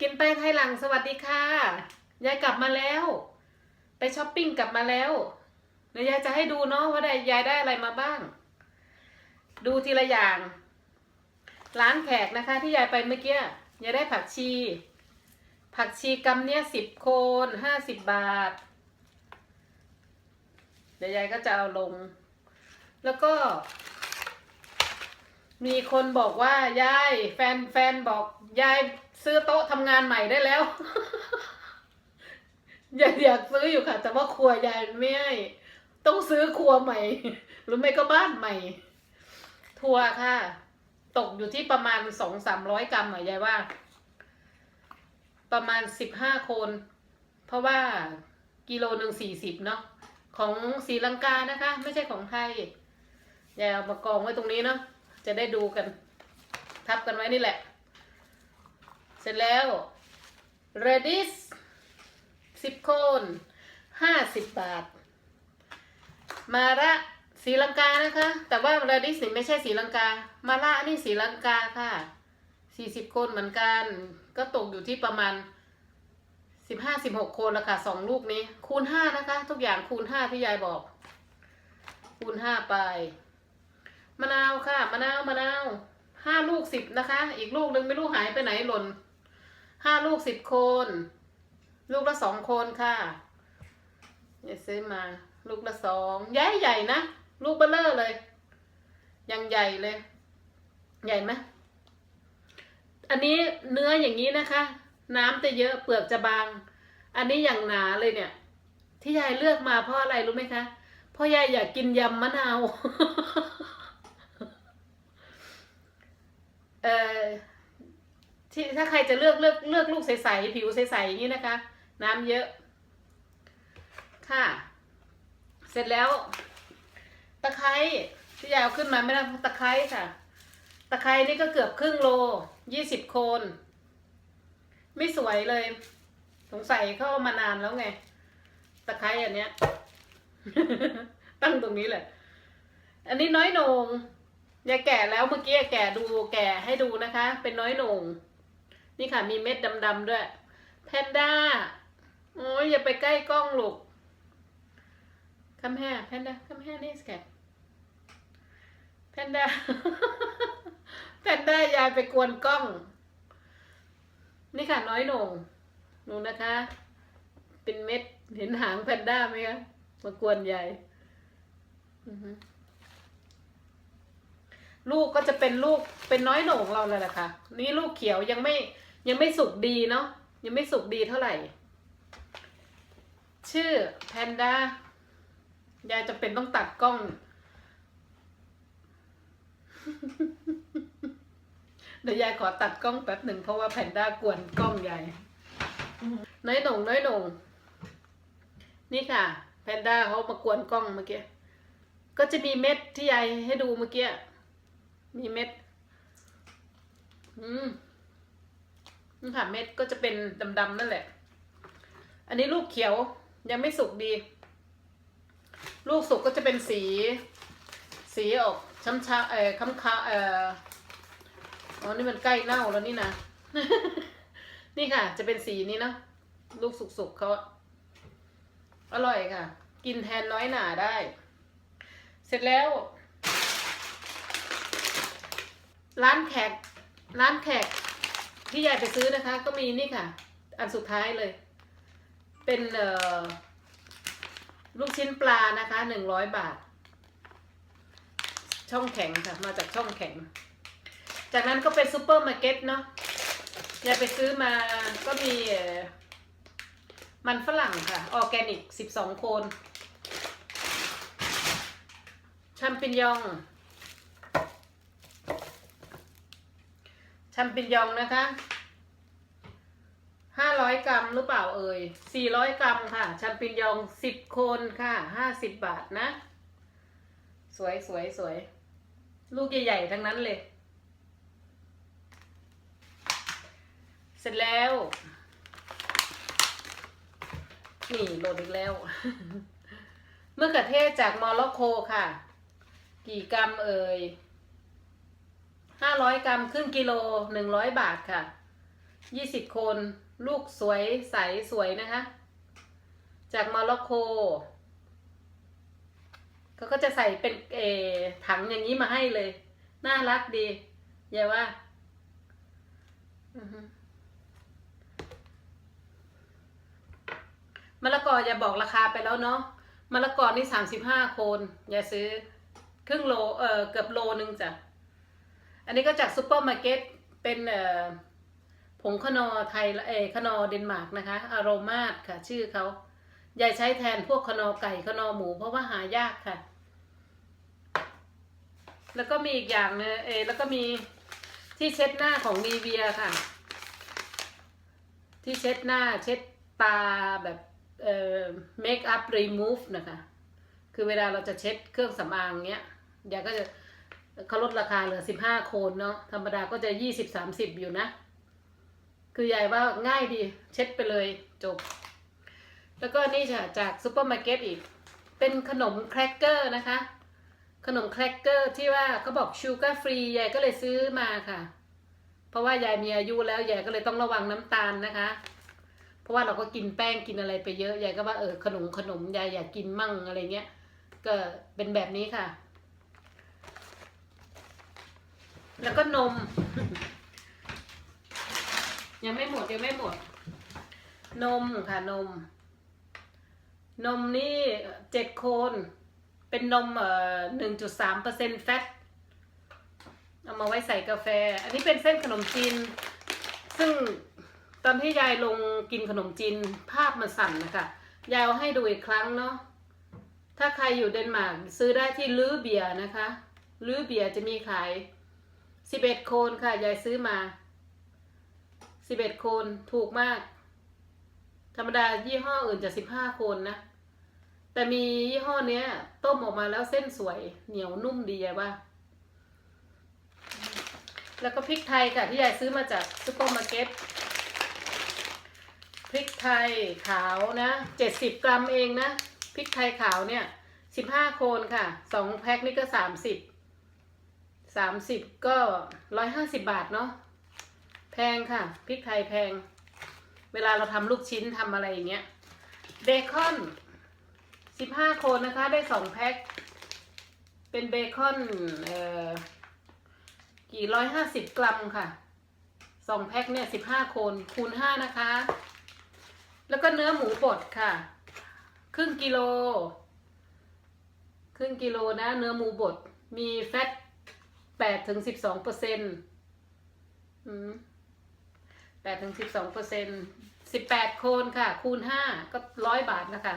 กินไปไทยหลังสวัสดีค่ะ ยายกลับมาแล้ว ไปช้อปปิ้งกลับมาแล้วเดี๋ยวยายจะให้ดูเนาะว่าได้ยายได้อะไรมาบ้าง ดูทีละอย่าง ร้านแขกนะคะ ที่ยายไปเมื่อกี้ยายได้ผักชี ผักชีกำเนี่ยสิบโคนห้าสิบบาท เดี๋ยวยายก็จะเอาลง แล้วก็ มีคนบอกว่ายายแฟนแฟนบอกยาย ซื้อโต๊ะทำงานใหม่ได้แล้ว อยากอยากซื้ออยู่ค่ะ แต่ว่าครัวยายไม่ให้ต้องซื้อครัวใหม่ หรือไม่ก็บ้านใหม่ ทัวร์ค่ะ ตกอยู่ที่ประมาณสองสามร้อยกรัมอะยายว่า ประมาณสิบห้าคน เพราะว่ากิโลหนึ่งสี่สิบเนาะของศรีลังกานะคะ ไม่ใช่ของไทยยายเอามากองไว้ตรงนี้เนาะจะได้ดูกัน ทับกันไว้นี่แหละ เสร็จแล้ว redis สิบคนห้าสิบบาท มาระศรีลังกานะคะ แต่ว่า redis นี่ไม่ใช่ศรีลังกา มาระนี่ศรีลังกาค่ะสี่สิบคนเหมือนกัน ก็ตกอยู่ที่ประมาณสิบห้าสิบหกคนละค่ะสองลูกนี้ คูณห้านะคะ ทุกอย่างคูณห้าที่ยายบอก คูณห้าไปมะนาวค่ะมะนาวมะนาวห้าลูกสิบนะคะ อีกลูกหนึ่งไม่รู้หายไปไหนหล่น ห้าลูกสิบคน ลูกละสองคนค่ะเนี่ยซื้อมา ลูกละสองใหญ่ใหญ่นะ ลูกเบลเลอร์เลย ยังใหญ่เลย ใหญ่ไหมอันนี้เนื้ออย่างนี้นะคะ น้ำจะเยอะเปลือกจะบาง อันนี้อย่างหนาเลยเนี่ย ที่ยายเลือกมาเพราะอะไรรู้ไหมคะเพราะยายอยากกินยำมะนาว เอ่อ ที่ถ้าใครจะเลือกเลือกเลือกลูกใสๆผิวใสๆอย่างนี้นะคะ น้ำเยอะ ค่ะ เสร็จแล้ว ตะไคร้ที่ยายเอาขึ้นมาไม่ได้ตะไคร้ค่ะ ตะไคร้นี่ก็เกือบครึ่งโลยี่สิบโคน ไม่สวยเลย สงสัยเข้ามานานแล้วไง ตะไคร้อันเนี้ย ตั้งตรงนี้แหละ อันนี้น้อยโหนงยายแก่แล้วเมื่อกี้แก่ดูแก่ให้ดูนะคะ เป็นน้อยโหนง นี่ค่ะ มีเม็ดดำๆด้วย แพนด้า โอ้ยอย่าไปใกล้กล้องลูกคัมแฮแพนด้าคัมแฮนี่สแกแพนด้า แพนด้ายายไปกวนกล้อง นี่ค่ะน้อยหนงดูนะคะ เป็นเม็ดเห็นหางแพนด้าไหมคะมากวนยายลูกก็จะเป็นลูกเป็นน้อยหน่งเราเลยแหละค่ะ นี่ลูกเขียวยังไม่ ยังไม่สุกดีเนาะยังไม่สุกดีเท่าไหร่ ชื่อแพนด้ายายจะเป็นต้องตัดกล้อง เดี๋ยวยายขอตัดกล้องแป๊บหนึ่งเพราะว่าแพนด้ากวนกล้องยายน้อยหนงน้อยหนงนี่ค่ะ แพนด้าเขามากวนกล้องเมื่อกี้ก็จะมีเม็ดที่ยายให้ดูเมื่อกี้มีเม็ด อืม นี่ค่ะเม็ดก็จะเป็นดำๆนั่นแหละ อันนี้ลูกเขียวยังไม่สุกดี ลูกสุกก็จะเป็นสี สีออกช้ำชาเอ่อค้ำคาเอ่ออ๋อนี่มันใกล้เน่าแล้วนี่นะ นี่ค่ะ จะเป็นสีนี้เนาะลูกสุกๆเขาอะอร่อยค่ะ กินแทนน้อยหนาได้ เสร็จแล้ว ร้านแขกร้านแขก ที่ยายไปซื้อนะคะ ก็มีนี่ค่ะ อันสุดท้ายเลย เป็นลูกชิ้นปลานะคะหนึ่งร้อยบาท ช่องแข็งค่ะ มาจากช่องแข็ง จากนั้นก็เป็นซูเปอร์มาร์เก็ตเนาะยายไปซื้อมาก็มีมันฝรั่งค่ะ ออร์แกนิกสิบสองโคนแชมปิญญอง แชมปิญองนะคะห้าร้อยกรัมหรือเปล่าเอ่ยสี่ร้อยกรัมค่ะแชมปิญญองสิบคนค่ะห้าสิบบาทนะ สวยสวยสวย ลูกใหญ่ๆทั้งนั้นเลย เสร็จแล้ว นี่โหลดอีกแล้ว เมื่อกระเทศจากมอร็อกโกค่ะ กี่กรัมเอ่ย ห้าร้อยกรัมครึ่งกิโลหนึ่งร้อยบาทค่ะยี่สิบคน ลูกสวยใสสวยนะคะ จากโมร็อกโกเขาก็จะใส่เป็นเอถังอย่างนี้มาให้เลย น่ารักดีอย่าว่าอมะละกออย่าบอกราคาไปแล้วเนาะมะละกอนี่สามสิบห้าโคนอย่าซื้อ ครึ่งโล เออเกือบโลนึงจ้ะ อันนี้ก็จากซูเปอร์มาร์เก็ตเป็นผงขนอไทยเอขนอเดนมาร์กนะคะ อารมาสค่ะ ชื่อเขายายใช้แทนพวกขนอไก่ขนอหมูเพราะว่าหายากค่ะ แล้วก็มีอีกอย่างเนงเออแล้วก็มีที่เช็ดหน้าของนีเวียค่ะ ที่เช็ดหน้าเช็ดตาแบบเอ่อเมคอัพรีมูฟนะคะ คือเวลาเราจะเช็ดเครื่องสำอางเนี้ยยายก็จะ เขาลดราคาเหลือสิบห้าโคนเนาะธรรมดาก็จะยี่สิบสามสิบอยู่นะ คือยายว่าง่ายดีเช็ดไปเลยจบ แล้วก็นี่จะจากซูเปอร์มาร์เก็ตอีก เป็นขนมแครกเกอร์นะคะ ขนมแครกเกอร์ที่ว่าเขาบอกชูการ์ฟรียายก็เลยซื้อมาค่ะ เพราะว่ายายมีอายุแล้วยายก็เลยต้องระวังน้ำตาลนะคะ เพราะว่าเราก็กินแป้งกินอะไรไปเยอะยายก็ว่าเออขนมขนมยายอยากกินมั่งอะไรเงี้ยก็เป็นแบบนี้ค่ะ แล้วก็นม ยังไม่หมดยังไม่หมด นมค่ะนม นมนี่เจ็ดโคน เป็นนมเอ่อหนึ่งจุดสามเปอร์เซ็นต์แฟตเอามาไว้ใส่กาแฟ อันนี้เป็นเส้นขนมจีน ซึ่งตอนที่ยายลงกินขนมจีนภาพมันสั่นนะคะยายเอาให้ดูอีกครั้งเนาะ ถ้าใครอยู่เดนมาร์กซื้อได้ที่ลื้อเบียนะคะลื้อเบียจะมีขาย สิบเอ็ดโคนค่ะ ยายซื้อมา สิบเอ็ดโคนถูกมาก ธรรมดายี่ห้ออื่นจะสิบห้าโคนนะ แต่มียี่ห้อเนี้ย ต้มออกมาแล้วเส้นสวย เหนียวนุ่มดียายว่า แล้วก็พริกไทยค่ะ ที่ยายซื้อมาจากซูเปอร์มาร์เก็ต พริกไทยขาวนะเจ็ดสิบกรัมเองนะ พริกไทยขาวเนี่ยสิบห้าโคนค่ะ สองแพ็คนี่ก็สามสิบ สามสิบก็ร้อยห้าสิบบาทเนาะแพงค่ะพริกไทยแพง เวลาเราทำลูกชิ้นทำอะไรอย่างเงี้ยเบคอนสิบห้าโคนนะคะได้สองแพ็คเป็นเบคอนเอ่อกี่ร้อยห้าสิบกรัมค่ะสองแพ็คเนี่ยสิบห้าโคนคูณห้านะคะ แล้วก็เนื้อหมูบดค่ะ ครึ่งกิโล ครึ่งกิโลนะ เนื้อหมูบดมีแฟต แปดถึงสิบสองเปอร์เซ็นต์แปดถึงสิบสองเปอร์เซ็นต์สิบแปดโคนค่ะ คูณห้าก็ร้อยบาทนะคะ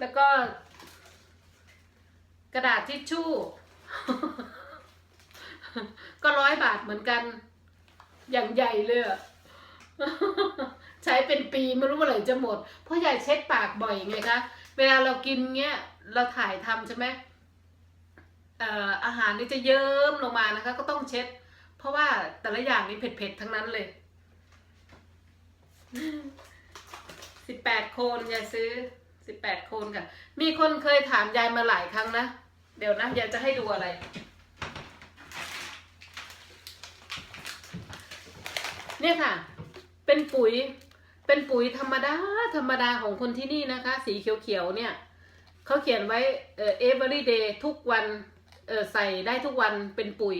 แล้วก็ กระดาษทิชชู่ ก็ร้อยบาทเหมือนกัน อย่างใหญ่เลยใช้เป็นปีไม่รู้เมื่อไหร่จะหมด เพราะยายเช็ดปากบ่อยไงคะ เวลาเรากินเงี้ย เราถ่ายทำใช่ไหม อาหารนี่จะเยิ้มลงมานะคะ ก็ต้องเช็ด เพราะว่าแต่ละอย่างนี่เผ็ดๆทั้งนั้นเลยสิบแปดโคนยายซื้อสิบแปดโคนค่ะ มีคนเคยถามยายมาหลายครั้งนะ เดี๋ยวนะยายจะให้ดูอะไร เนี่ยค่ะ เป็นปุ๋ย เป็นปุ๋ยธรรมดา ธรรมดาของคนที่นี่นะคะ สีเขียวๆเนี่ย เขาเขียนไว้เอ่อ every day ทุกวัน เออใส่ได้ทุกวันเป็นปุ๋ย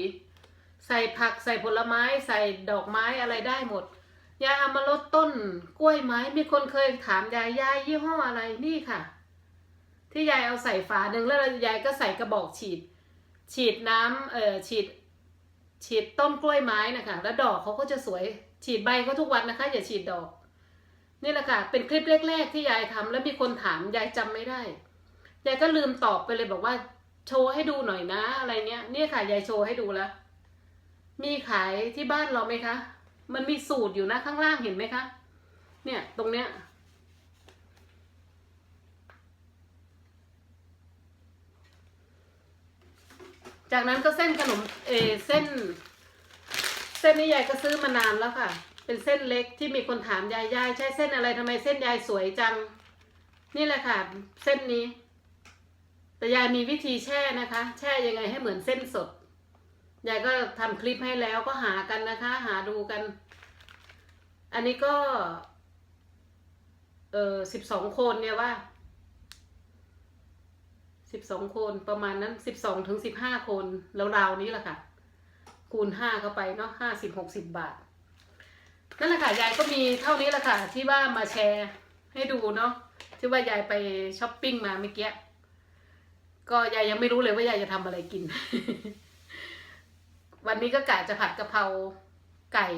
ใส่ผักใส่ผลไม้ใส่ดอกไม้อะไรได้หมด ยาเอามาลดต้นกล้วยไม้มีคนเคยถามยายยายยี่ห้ออะไรนี่ค่ะ ที่ยายเอาใส่ฝาหนึ่งแล้วยายก็ใส่กระบอกฉีด ฉีดน้ำเอ่อฉีด ฉีดต้นกล้วยไม้นะคะ แล้วดอกเขาก็จะสวย ฉีดใบเขาทุกวันนะคะ อย่าฉีดดอกนี่แหละค่ะ เป็นคลิปแรก ๆ ที่ยายทำแล้วมีคนถามยายจำไม่ได้ ยายก็ลืมตอบไปเลยบอกว่า โชว์ให้ดูหน่อยนะอะไรเนี้ยเนี่ยค่ะยายโชว์ให้ดูแล้ว มีขายที่บ้านเราไหมคะ มันมีสูตรอยู่นะข้างล่างเห็นไหมคะ เนี่ยตรงเนี้ยจากนั้นก็เส้นขนมเออเส้น เส้นนี้ยายก็ซื้อมานานแล้วค่ะ เป็นเส้นเล็กที่มีคนถามยายยายใช้เส้นอะไรทำไมเส้นยายสวยจัง นี่แหละค่ะ เส้นนี้ แต่ยายมีวิธีแช่นะคะ แช่ยังไงให้เหมือนเส้นสด ยายก็ทำคลิปให้แล้วก็หากันนะคะ หาดูกัน อันนี้ก็ เออสิบสองคนเนี่ยว่าสิบสองคนประมาณนั้นสิบสองถึงสิบห้าคนแล้วราวๆนี้แหละค่ะ คูณห้าเข้าไปเนาะห้าสิบหกสิบบาท นั่นแหละค่ะยายก็มีเท่านี้แหละค่ะ ที่ว่ามาแชร์ให้ดูเนาะที่ว่ายายไปช้อปปิ้งมาเมื่อกี้ ก็ยายยังไม่รู้เลยว่ายายจะทำอะไรกิน วันนี้ก็กะจะผัดกะเพราไก่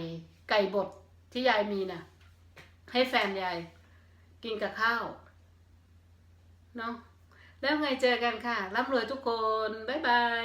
ไก่บดที่ยายมีน่ะ ให้แฟนยาย กินกับข้าวเนาะแล้วไงเจอกันค่ะ ร่ำรวยทุกคน บ๊ายบาย